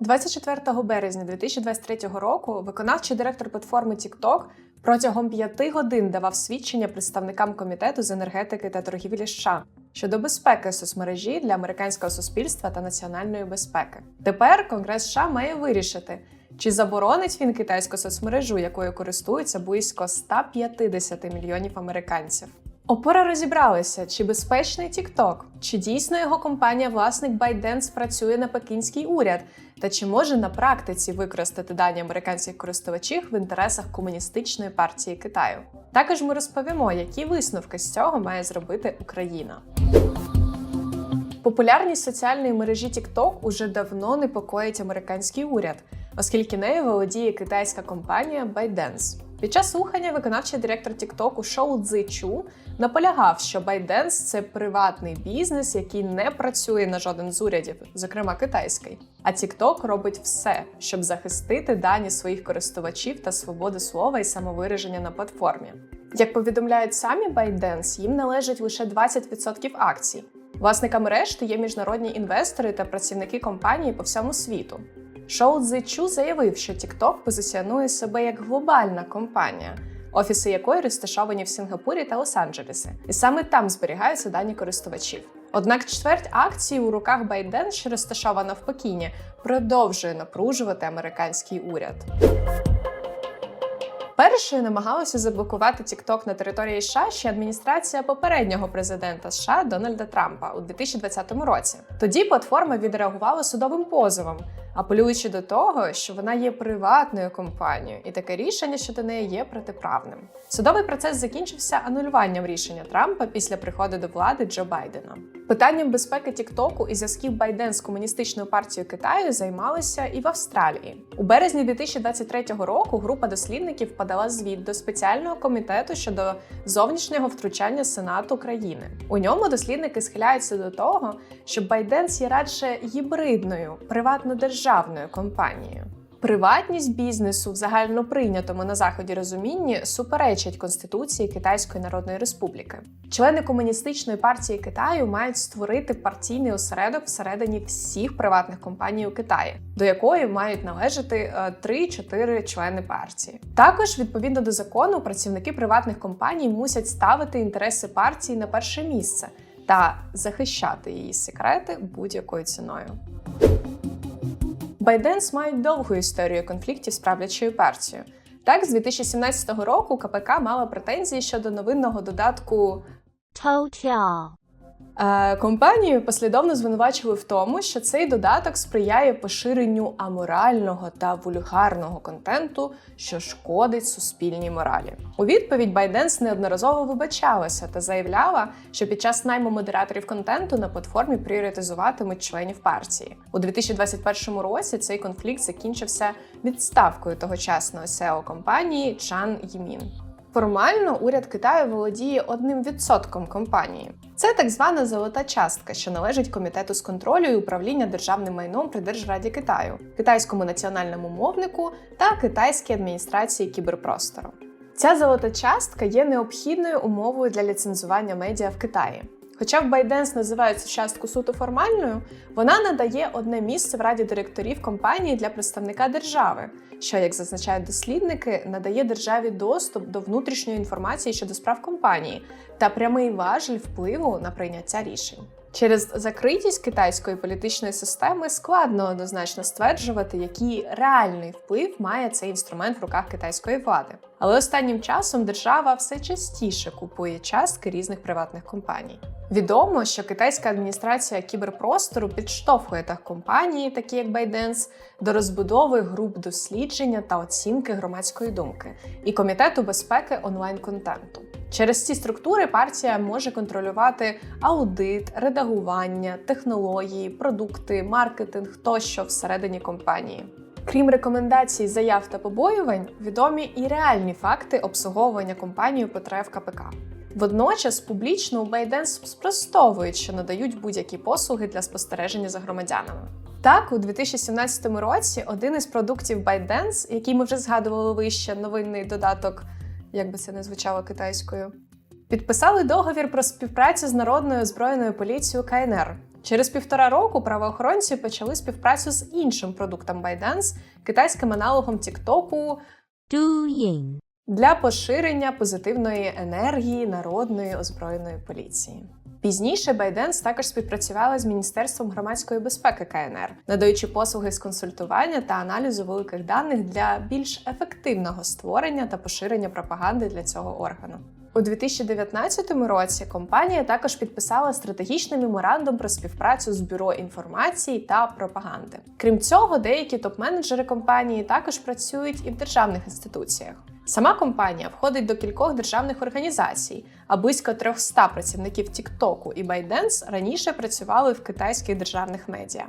24 березня 2023 року виконавчий директор платформи TikTok протягом п'яти годин давав свідчення представникам комітету з енергетики та торгівлі США щодо безпеки соцмережі для американського суспільства та національної безпеки. Тепер Конгрес США має вирішити, чи заборонить він китайську соцмережу, якою користуються близько 150 мільйонів американців. Опора розібралися, чи безпечний TikTok, чи дійсно його компанія власник ByteDance працює на пекінський уряд, та чи може на практиці використати дані американських користувачів в інтересах комуністичної партії Китаю. Також ми розповімо, які висновки з цього має зробити Україна. Популярність соціальної мережі TikTok уже давно непокоїть американський уряд, оскільки нею володіє китайська компанія ByteDance. Під час слухання виконавчий директор TikTok Шоу Цзи Чу наполягав, що ByteDance – це приватний бізнес, який не працює на жоден з урядів, зокрема китайський. А TikTok робить все, щоб захистити дані своїх користувачів та свободи слова і самовираження на платформі. Як повідомляють самі ByteDance, їм належить лише 20% акцій. Власниками решти є міжнародні інвестори та працівники компанії по всьому світу. Шоу Цзи Чу заявив, що TikTok позиціонує себе як глобальна компанія, офіси якої розташовані в Сінгапурі та Лос-Анджелесі, і саме там зберігаються дані користувачів. Однак чверть акцій у руках ByteDance, що розташована в Пекіні, продовжує напружувати американський уряд. Першою намагалася заблокувати TikTok на території США ще адміністрація попереднього президента США Дональда Трампа у 2020 році. Тоді платформа відреагувала судовим позовом, апелюючи до того, що вона є приватною компанією, і таке рішення щодо неї є протиправним. Судовий процес закінчився анулюванням рішення Трампа після приходу до влади Джо Байдена. Питанням безпеки Тіктоку і зв'язків Байден з комуністичною партією Китаю займалися і в Австралії. У березні 2023 року група дослідників подала звіт до спеціального комітету щодо зовнішнього втручання Сенату країни. У ньому дослідники схиляються до того, що Байденс є радше гібридною приватно-державною компанією. Приватність бізнесу в загально прийнятому на заході розумінні суперечить Конституції Китайської Народної Республіки. Члени комуністичної партії Китаю мають створити партійний осередок всередині всіх приватних компаній у Китаї, до якої мають належати е, 3-4 члени партії. Також, відповідно до закону, працівники приватних компаній мусять ставити інтереси партії на перше місце та захищати її секрети будь-якою ціною. Байденс мають довгу історію конфліктів з правлячою партією. Так, з 2017 року КПК мала претензії щодо новинного додатку 头条，Е, Компанію послідовно звинувачували в тому, що цей додаток сприяє поширенню аморального та вульгарного контенту, що шкодить суспільній моралі. У відповідь Байденс неодноразово вибачалася та заявляла, що під час найму модераторів контенту на платформі пріоритизуватимуть членів партії. У 2021 році цей конфлікт закінчився відставкою тогочасного SEO компанії Чан Їмін. Формально уряд Китаю володіє одним відсотком компанії. Це так звана золота частка, що належить комітету з контролю і управління державним майном при Держраді Китаю, китайському національному мовнику та китайській адміністрації кіберпростору. Ця золота частка є необхідною умовою для ліцензування медіа в Китаї. Хоча в Байденс називають цю частку суто формальною, вона надає одне місце в раді директорів компанії для представника держави, що, як зазначають дослідники, надає державі доступ до внутрішньої інформації щодо справ компанії та прямий важель впливу на прийняття рішень. Через закритість китайської політичної системи складно однозначно стверджувати, який реальний вплив має цей інструмент в руках китайської влади. Але останнім часом держава все частіше купує частки різних приватних компаній. Відомо, що китайська адміністрація кіберпростору підштовхує так компанії, такі як Байденс, до розбудови груп дослідження та оцінки громадської думки і комітету безпеки онлайн-контенту. Через ці структури партія може контролювати аудит, редагування, технології, продукти, маркетинг тощо всередині компанії. Крім рекомендацій, заяв та побоювань, відомі і реальні факти обслуговування компанії потреб КПК. Водночас публічно у Байденс спростовують, що надають будь-які послуги для спостереження за громадянами. Так, у 2017 році один із продуктів ByteDance, який ми вже згадували вище, новинний додаток, як би це не звучало китайською, підписали договір про співпрацю з народною збройною поліцією КНР, Через півтора року правоохоронці почали співпрацю з іншим продуктом ByteDance, китайським аналогом TikTok, Douyin. Для поширення позитивної енергії народної озброєної поліції. Пізніше ByteDance також співпрацювала з Міністерством громадської безпеки КНР, надаючи послуги з консультування та аналізу великих даних для більш ефективного створення та поширення пропаганди для цього органу. У 2019 році компанія також підписала стратегічний меморандум про співпрацю з бюро інформації та пропаганди. Крім цього, деякі топ-менеджери компанії також працюють і в державних інституціях. Сама компанія входить до кількох державних організацій, а близько 300 працівників TikTok і ByteDance раніше працювали в китайських державних медіа.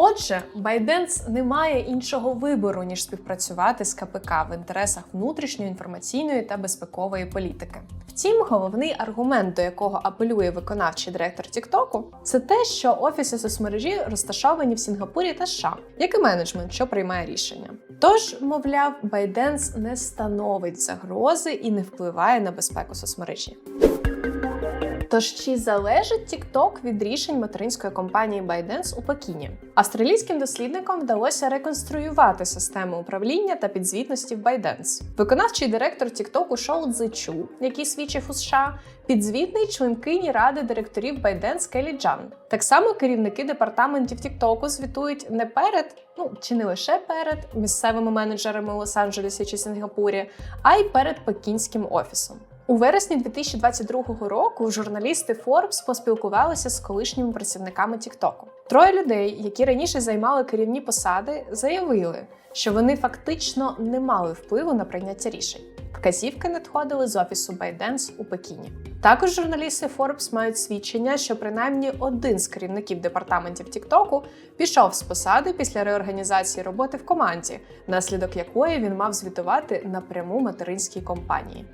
Отже, ByteDance не має іншого вибору ніж співпрацювати з КПК в інтересах внутрішньої інформаційної та безпекової політики. Втім, головний аргумент, до якого апелює виконавчий директор TikTok, це те, що офіси соцмережі розташовані в Сінгапурі та США, як і менеджмент, що приймає рішення. Тож, мовляв, ByteDance не становить загрози і не впливає на безпеку соцмережі. Тож чи залежить TikTok від рішень материнської компанії ByteDance у Пекіні? Австралійським дослідникам вдалося реконструювати систему управління та підзвітності в ByteDance. Виконавчий директор TikTok Шоу Цзичу, який свідчив у США, підзвітний членкині ради директорів ByteDance Келі Джан. Так само керівники департаментів TikTok звітують не перед, ну чи не лише перед місцевими менеджерами Лос-Анджелесі чи Сінгапурі, а й перед пекінським офісом. У вересні 2022 року журналісти Forbes поспілкувалися з колишніми працівниками TikTok. Троє людей, які раніше займали керівні посади, заявили, що вони фактично не мали впливу на прийняття рішень. Вказівки надходили з офісу ByteDance у Пекіні. Також журналісти Forbes мають свідчення, що принаймні один з керівників департаментів TikTok пішов з посади після реорганізації роботи в команді, внаслідок якої він мав звітувати напряму материнській компанії.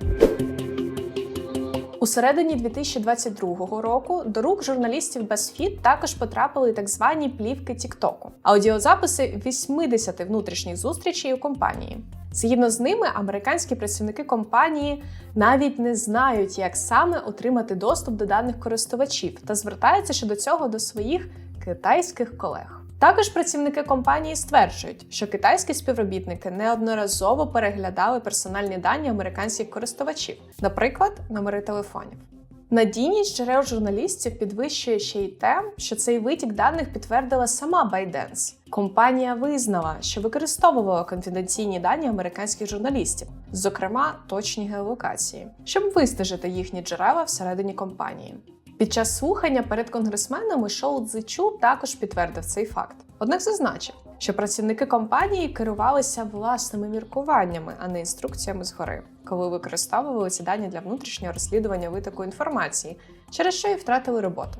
У середині 2022 року до рук журналістів BuzzFeed також потрапили так звані плівки TikTok – аудіозаписи 80 внутрішніх зустрічей у компанії. Згідно з ними, американські працівники компанії навіть не знають, як саме отримати доступ до даних користувачів, та звертаються щодо цього до своїх китайських колег. Також працівники компанії стверджують, що китайські співробітники неодноразово переглядали персональні дані американських користувачів, наприклад, номери телефонів. Надійність джерел журналістів підвищує ще й те, що цей витік даних підтвердила сама ByteDance. Компанія визнала, що використовувала конфіденційні дані американських журналістів, зокрема точні геолокації, щоб вистежити їхні джерела всередині компанії. Під час слухання перед конгресменами Шоу Цзичу також підтвердив цей факт. Однак зазначив, що працівники компанії керувалися власними міркуваннями, а не інструкціями згори, коли використовували ці дані для внутрішнього розслідування витоку інформації, через що і втратили роботу.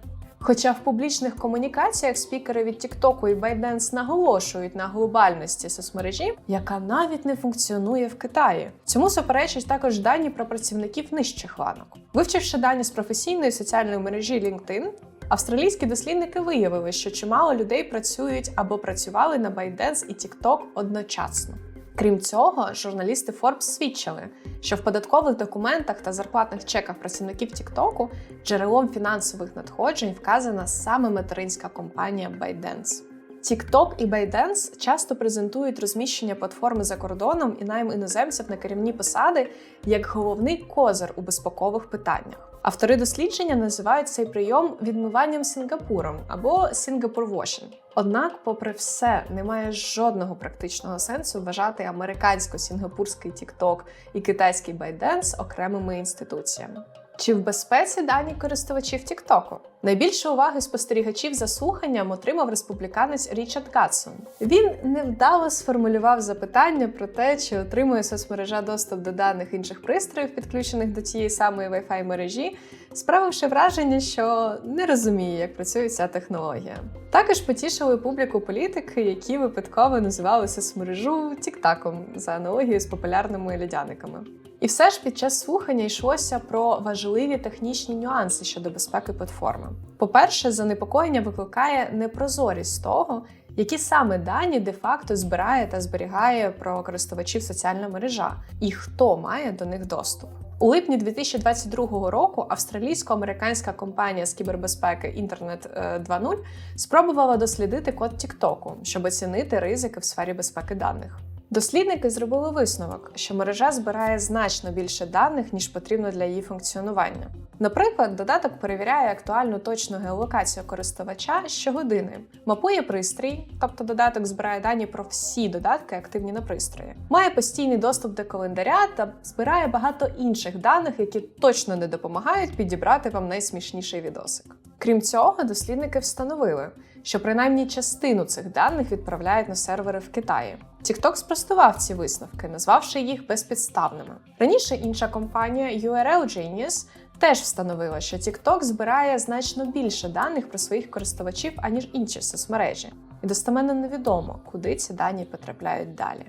Хоча в публічних комунікаціях спікери від TikTok і ByteDance наголошують на глобальності соцмережі, яка навіть не функціонує в Китаї. Цьому суперечать також дані про працівників нижчих ланок. Вивчивши дані з професійної соціальної мережі LinkedIn, австралійські дослідники виявили, що чимало людей працюють або працювали на ByteDance і TikTok одночасно. Крім цього, журналісти Forbes свідчили, що в податкових документах та зарплатних чеках працівників Тіктоку джерелом фінансових надходжень вказана саме материнська компанія ByteDance. TikTok і ByteDance часто презентують розміщення платформи за кордоном і найм іноземців на керівні посади як головний козир у безпекових питаннях. Автори дослідження називають цей прийом відмиванням Сінгапуром або Сінгапур-вошинг. Однак, попри все, немає жодного практичного сенсу вважати американсько-сінгапурський TikTok і китайський ByteDance окремими інституціями. Чи в безпеці дані користувачів TikTok? Найбільше уваги спостерігачів за слуханням отримав республіканець Річард Гатсон. Він невдало сформулював запитання про те, чи отримує соцмережа доступ до даних інших пристроїв, підключених до тієї самої Wi-Fi мережі, справивши враження, що не розуміє, як працює ця технологія. Також потішили публіку політики, які випадково називали соцмережу Тіктаком за аналогією з популярними лядяниками. І все ж під час слухання йшлося про важливі технічні нюанси щодо безпеки платформи. По-перше, занепокоєння викликає непрозорість того, які саме дані де-факто збирає та зберігає про користувачів соціальна мережа, і хто має до них доступ. У липні 2022 року австралійсько-американська компанія з кібербезпеки Інтернет 2.0 спробувала дослідити код Тіктоку, щоб оцінити ризики в сфері безпеки даних. Дослідники зробили висновок, що мережа збирає значно більше даних, ніж потрібно для її функціонування. Наприклад, додаток перевіряє актуальну точну геолокацію користувача щогодини, мапує пристрій, тобто додаток збирає дані про всі додатки, активні на пристрої, має постійний доступ до календаря та збирає багато інших даних, які точно не допомагають підібрати вам найсмішніший відосик. Крім цього, дослідники встановили, що принаймні частину цих даних відправляють на сервери в Китаї. TikTok спростував ці висновки, назвавши їх безпідставними. Раніше інша компанія URL Genius теж встановила, що TikTok збирає значно більше даних про своїх користувачів, аніж інші соцмережі, і достеменно невідомо, куди ці дані потрапляють далі.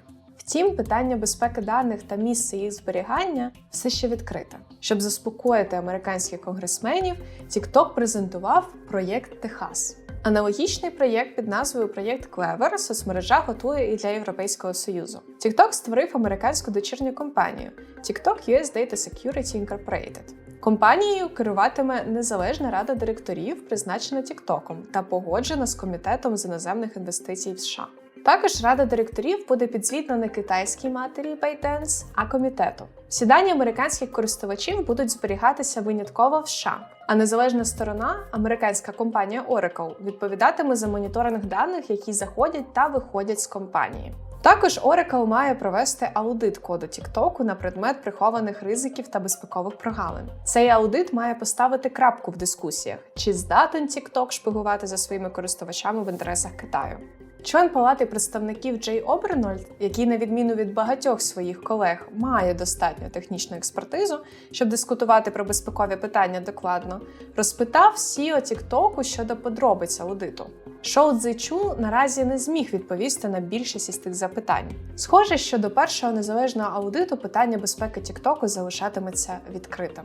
Втім, питання безпеки даних та місце їх зберігання все ще відкрите. Щоб заспокоїти американських конгресменів, TikTok презентував проєкт Техас. Аналогічний проєкт під назвою Проєкт Clever соцмережа готує і для Європейського Союзу. TikTok створив американську дочірню компанію TikTok US Data Security Incorporated. Компанією керуватиме незалежна рада директорів, призначена TikTok та погоджена з комітетом з іноземних інвестицій в США. Також рада директорів буде підзвітна не китайській матері ByteDance, а комітету. Всі дані американських користувачів будуть зберігатися винятково в США, а незалежна сторона, американська компанія Oracle, відповідатиме за моніторинг даних, які заходять та виходять з компанії. Також Oracle має провести аудит коду TikTok на предмет прихованих ризиків та безпекових прогалин. Цей аудит має поставити крапку в дискусіях, чи здатен TikTok шпигувати за своїми користувачами в інтересах Китаю. Член палати представників Джей Обернольд, який, на відміну від багатьох своїх колег, має достатню технічну експертизу, щоб дискутувати про безпекові питання докладно, розпитав CEO TikTok щодо подробиць аудиту. Шоу Цзичу наразі не зміг відповісти на більшість із тих запитань. Схоже, що до першого незалежного аудиту питання безпеки TikTok залишатиметься відкритим.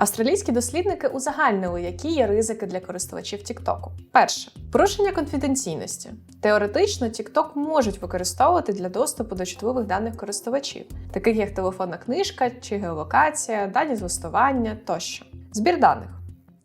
Австралійські дослідники узагальнили, які є ризики для користувачів TikTok. Перше порушення конфіденційності. Теоретично TikTok можуть використовувати для доступу до чутливих даних користувачів, таких як телефонна книжка чи геолокація, дані з листування тощо. Збір даних.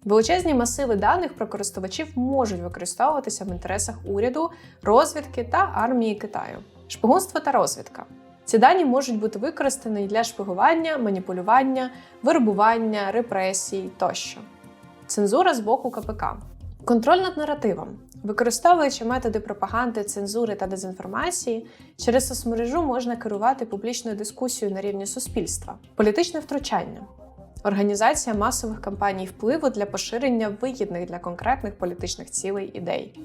Величезні масиви даних про користувачів можуть використовуватися в інтересах уряду, розвідки та армії Китаю. Шпигунство та розвідка. Ці дані можуть бути використані для шпигування, маніпулювання, вербування, репресій тощо. Цензура з боку КПК. Контроль над наративом. Використовуючи методи пропаганди, цензури та дезінформації, через соцмережу можна керувати публічною дискусією на рівні суспільства, політичне втручання, організація масових кампаній впливу для поширення вигідних для конкретних політичних цілей ідей.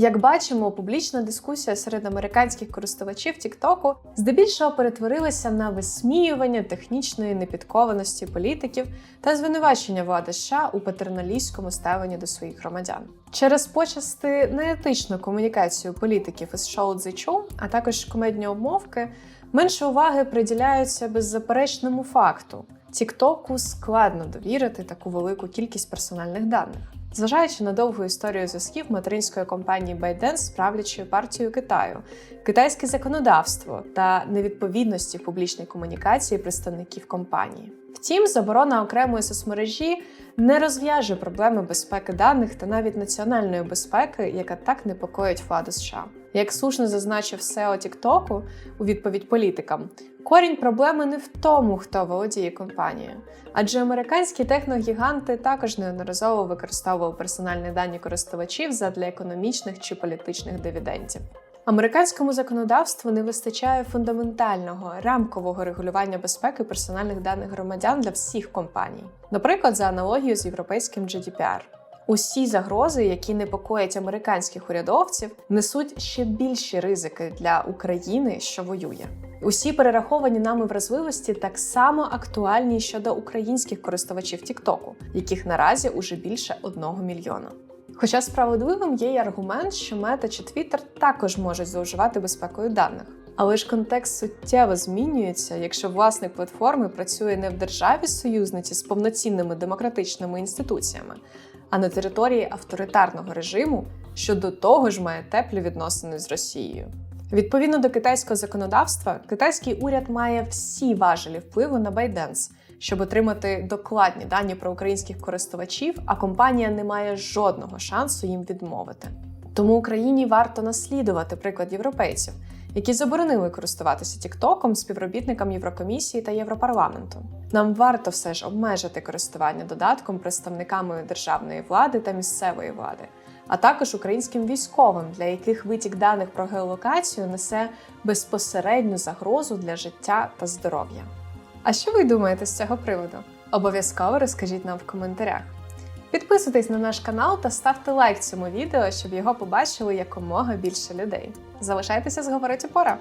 Як бачимо, публічна дискусія серед американських користувачів TikTok здебільшого перетворилася на висміювання технічної непідкованості політиків та звинувачення влади США у патерналістському ставленні до своїх громадян. Через почасти неетичну комунікацію політиків із шоу Цзичу, а також комедні обмовки, менше уваги приділяються беззаперечному факту. Тіктоку складно довірити таку велику кількість персональних даних. Зважаючи на довгу історію зв'язків материнської компанії ByteDance з правлячою партією Китаю, китайське законодавство та невідповідності в публічній комунікації представників компанії. Втім, заборона окремої соцмережі не розв'яже проблеми безпеки даних та навіть національної безпеки, яка так непокоїть владу США. Як слушно зазначив SEO TikTok у відповідь політикам, корінь проблеми не в тому, хто володіє компанією, адже американські техногіганти також неодноразово використовували персональні дані користувачів задля економічних чи політичних дивідендів. Американському законодавству не вистачає фундаментального рамкового регулювання безпеки персональних даних громадян для всіх компаній, наприклад, за аналогією з європейським GDPR. Усі загрози, які непокоять американських урядовців, несуть ще більші ризики для України, що воює. Усі перераховані нами вразливості так само актуальні щодо українських користувачів TikTok, яких наразі уже більше одного мільйона. Хоча справедливим є й аргумент, що Мета чи Twitter також можуть зловживати безпекою даних. Але ж контекст суттєво змінюється, якщо власник платформи працює не в державі союзниці з повноцінними демократичними інституціями, а на території авторитарного режиму, що до того ж має теплі відносини з Росією. Відповідно до китайського законодавства, китайський уряд має всі важелі впливу на ByteDance, щоб отримати докладні дані про українських користувачів, а компанія не має жодного шансу їм відмовити. Тому Україні варто наслідувати приклад європейців, які заборонили користуватися Тіктоком співробітникам Єврокомісії та Європарламенту. Нам варто все ж обмежити користування додатком представниками державної влади та місцевої влади, а також українським військовим, для яких витік даних про геолокацію несе безпосередню загрозу для життя та здоров'я. А що ви думаєте з цього приводу? Обов'язково розкажіть нам в коментарях. Підписуйтесь на наш канал та ставте лайк цьому відео, щоб його побачили якомога більше людей. Залишайтеся з «Говорить Опора».